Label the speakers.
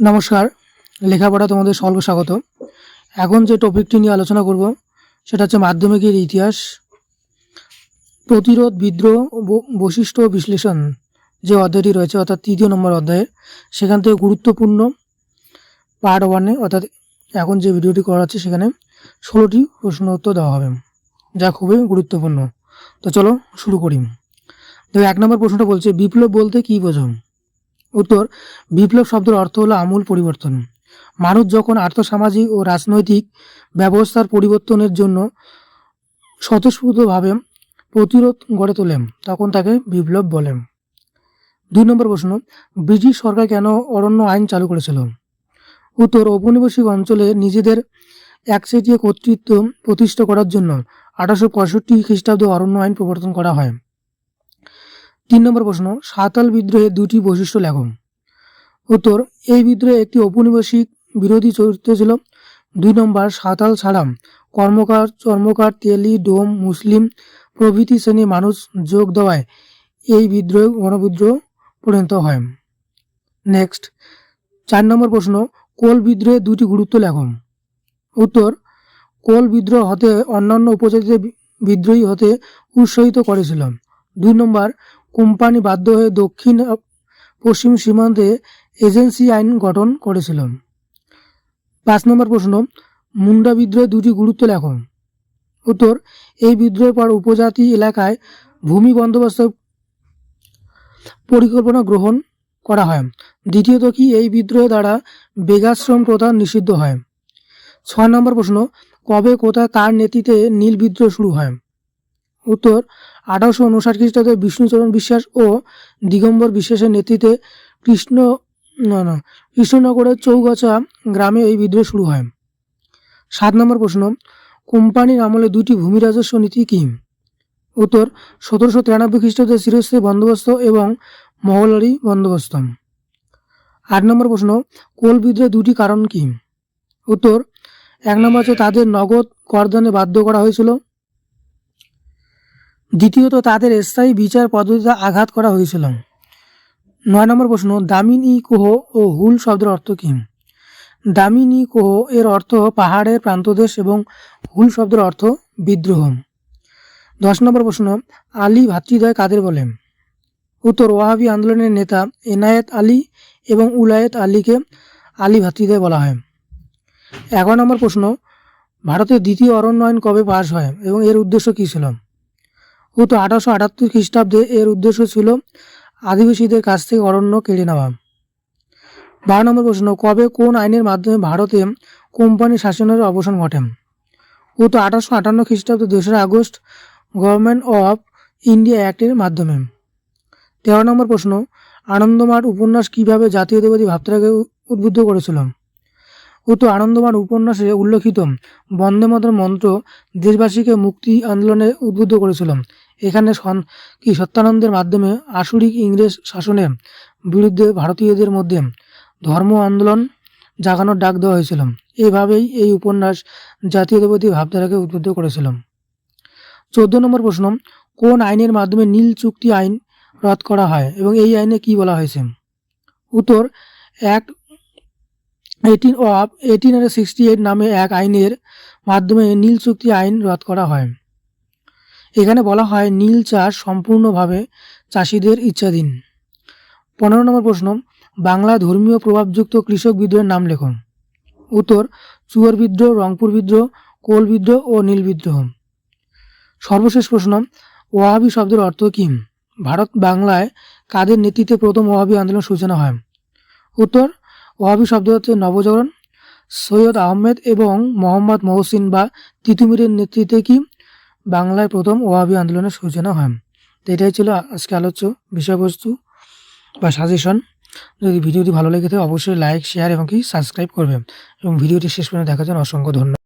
Speaker 1: নমস্কার, লেখাপড়া তোমাদের সকলকে স্বাগত। এখন যে টপিকটি নিয়ে আলোচনা করব, সেটা হচ্ছে মাধ্যমিকের ইতিহাস, প্রতিরোধ বিদ্রোহ বৈশিষ্ট্য বিশ্লেষণ যে অধ্যায়টি রয়েছে, অর্থাৎ তৃতীয় নম্বর অধ্যায়ে, সেখান থেকে গুরুত্বপূর্ণ পার্ট ওয়ানে অর্থাৎ এখন যে ভিডিওটি করা হচ্ছে সেখানে ষোলোটি প্রশ্ন উত্তর দেওয়া হবে, যা খুবই গুরুত্বপূর্ণ। তো চলো শুরু করি। দেখো এক নম্বর প্রশ্নটা বলছে, বিপ্লব বলতে কী বোঝো উত্তর, বিপ্লব শব্দের অর্থ হলো আমূল পরিবর্তন। মানুষ যখন আর্থসামাজিক ও রাজনৈতিক ব্যবস্থার পরিবর্তনের জন্য স্বতঃস্ফূর্তভাবে প্রতিরোধ গড়ে তোলেন, তখন তাকে বিপ্লব বলেন। দুই নম্বর প্রশ্ন, ব্রিটিশ সরকার কেন অরণ্য আইন চালু করেছিল? উত্তর, ঔপনিবেশিক অঞ্চলে নিজেদের একচেটিয়া কর্তৃত্ব প্রতিষ্ঠা করার জন্য আঠারোশো পঁয়ষট্টি খ্রিস্টাব্দে অরণ্য আইন প্রবর্তন করা হয়। তিন নম্বর প্রশ্ন, সাঁওতাল বিদ্রোহের দুটি বৈশিষ্ট্য লেখো। উত্তর, এই বিদ্রোহে একটি ঔপনিবেশিক বিরোধী চরিত্র ছিল। দুই নম্বর, সাঁওতাল ছাড়া কর্মকার, চর্মকার, তেলি, ডোম, মুসলিম প্রভৃতি শ্রেণির মানুষ যোগ দেওয়ায় এই বিদ্রোহ, গণবিদ্রোহ পরিণত হয়। নেক্সট, চার নম্বর প্রশ্ন, কোল বিদ্রোহের দুটি গুরুত্ব লেখো। উত্তর, কোল বিদ্রোহ হতে অন্যান্য উপজাতিদের বিদ্রোহী হতে উৎসাহিত করেছিল। দুই নম্বর কোম্পানি বাধ্য হয়ে দক্ষিণ পশ্চিম সীমান্তে এজেন্সি আইন গঠন করেছিল পাঁচ নম্বর প্রশ্ন, মুন্ডা বিদ্রোহের দুটি গুরুত্ব লেখো। উত্তর, এই বিদ্রোহের পর উপজাতি এলাকায় ভূমি বন্দোবস্ত পরিকল্পনা গ্রহণ করা হয়। দ্বিতীয়ত কি, এই বিদ্রোহের দ্বারা বেগাশ্রম প্রথা নিষিদ্ধ হয়? ছয় নম্বর প্রশ্ন, কবে, কোথায়, কার নেতৃত্বে নীল বিদ্রোহ শুরু হয়? উত্তর, আঠারোশো উনষাট খ্রিস্টাব্দে বিষ্ণুচরণ বিশ্বাস ও দিগম্বর বিশ্বাসের নেতৃত্বে কৃষ্ণ, না না, কৃষ্ণনগরের চৌগাছা গ্রামে এই বিদ্রোহ শুরু হয়। সাত নম্বর প্রশ্ন, কোম্পানির আমলে দুটি ভূমি রাজস্ব নীতি কি? উত্তর, সতেরোশো তিরানব্বই খ্রিস্টাব্দে শিরস্থায়ী বন্দোবস্ত এবং মহলারি বন্দোবস্ত। আট নম্বর প্রশ্ন, কোল বিদ্রোহের দুটি কারণ কি? উত্তর, এক নম্বর হচ্ছে তাদের নগদ করদানে বাধ্য করা হয়েছিল। দ্বিতীয়ত তাদের স্থায়ী বিচার পদ্ধতিতে আঘাত করা হয়েছিল। নয় নম্বর প্রশ্ন, দামিন কোহ ও হুল শব্দের অর্থ কী? দামিন কোহ এর অর্থ পাহাড়ের প্রান্তদেশ এবং হুল শব্দের অর্থ বিদ্রোহ। দশ নম্বর প্রশ্ন, আলী ভাতৃদ্বয় কাদের বলে? উত্তর, ওয়াহাবি আন্দোলনের নেতা এনায়েত আলী এবং উলায়েত আলীকে আলী ভাতৃদ্বয় বলা হয়। এগারো নম্বর প্রশ্ন, ভারতের দ্বিতীয় অরণ্য আইন কবে পাশ হয় এবং এর উদ্দেশ্য কী ছিল? উত্তর আঠারোশো আটাত্তর খ্রিস্টাব্দে এর উদ্দেশ্য ছিল আদিবাসীদের কাছ থেকে অরণ্য কেড়ে নেওয়া। বারো নম্বর প্রশ্ন, কবে কোন আইনের মাধ্যমে ভারতে কোম্পানি শাসনের অবসান ঘটে? উত্তর আঠারোশো আটান্ন খ্রিস্টাব্দে দোসরা আগস্ট, গভর্নমেন্ট অফ ইন্ডিয়া অ্যাক্টের মাধ্যমে। তেরো নম্বর প্রশ্ন, আনন্দমাঠ উপন্যাস কীভাবে জাতীয়তাবাদী ভাবধারাকে উ- উদ্বুদ্ধ করেছিল? উত্তর আনন্দমাঠ উপন্যাসে উল্লেখিত বন্দে মাতরম মন্ত্র দেশবাসীকে মুক্তি আন্দোলনে উদ্বুদ্ধ করেছিল। এখানে কি সত্যানন্দের মাধ্যমে আসুরিক ইংরেজ শাসনের বিরুদ্ধে ভারতীয়দের মধ্যে ধর্ম আন্দোলন জাগানোর ডাক দেওয়া হয়েছিল। এইভাবেই এই উপন্যাস জাতীয়তাবাদী ভাবধারাকে উদ্বুদ্ধ করেছিল চোদ্দ নম্বর প্রশ্ন, কোন আইনের মাধ্যমে নীল চুক্তি আইন রদ করা হয় এবং এই আইনে কি বলা হয়েছে? উত্তর act eighteen of eighteen sixty eight নামে এক আইনের মাধ্যমে নীল চুক্তি আইন রদ করা হয়। এখানে বলা হয় নীল চাষ সম্পূর্ণভাবে চাষিদের ইচ্ছাধীন। পনেরো নম্বর প্রশ্ন, বাংলা ধর্মীয় প্রভাবযুক্ত কৃষক বিদ্রোহের নাম লেখুন উত্তর, চুয়ার বিদ্রোহ, রংপুর বিদ্রোহ, কোল বিদ্রোহ ও নীল বিদ্রোহ। সর্বশেষ প্রশ্ন, ওয়াহাবি শব্দের অর্থ কী? ভারত বাংলায় কাদের নেতৃত্বে প্রথম ওয়াহাবি আন্দোলন সূচনা হয়? উত্তর, ওয়াহাবি শব্দ হচ্ছে নবজাগরণ, সৈয়দ আহমেদ এবং মোহাম্মদ মহসিন বা তিতুমিরের নেতৃত্বে কি? বাংলায় প্রথম ওয়াহাবি আন্দোলনের সূচনা হয়। তো এটাই ছিল আজকে আলোচ্য বিষয়বস্তু বা সাজেশন যদি ভিডিওটি ভালো লেগে থাকে, অবশ্যই লাইক শেয়ার এবং কি সাবস্ক্রাইব করবেন। এবং ভিডিওটি শেষ পর্যন্ত দেখার জন্য অসংখ্য ধন্যবাদ।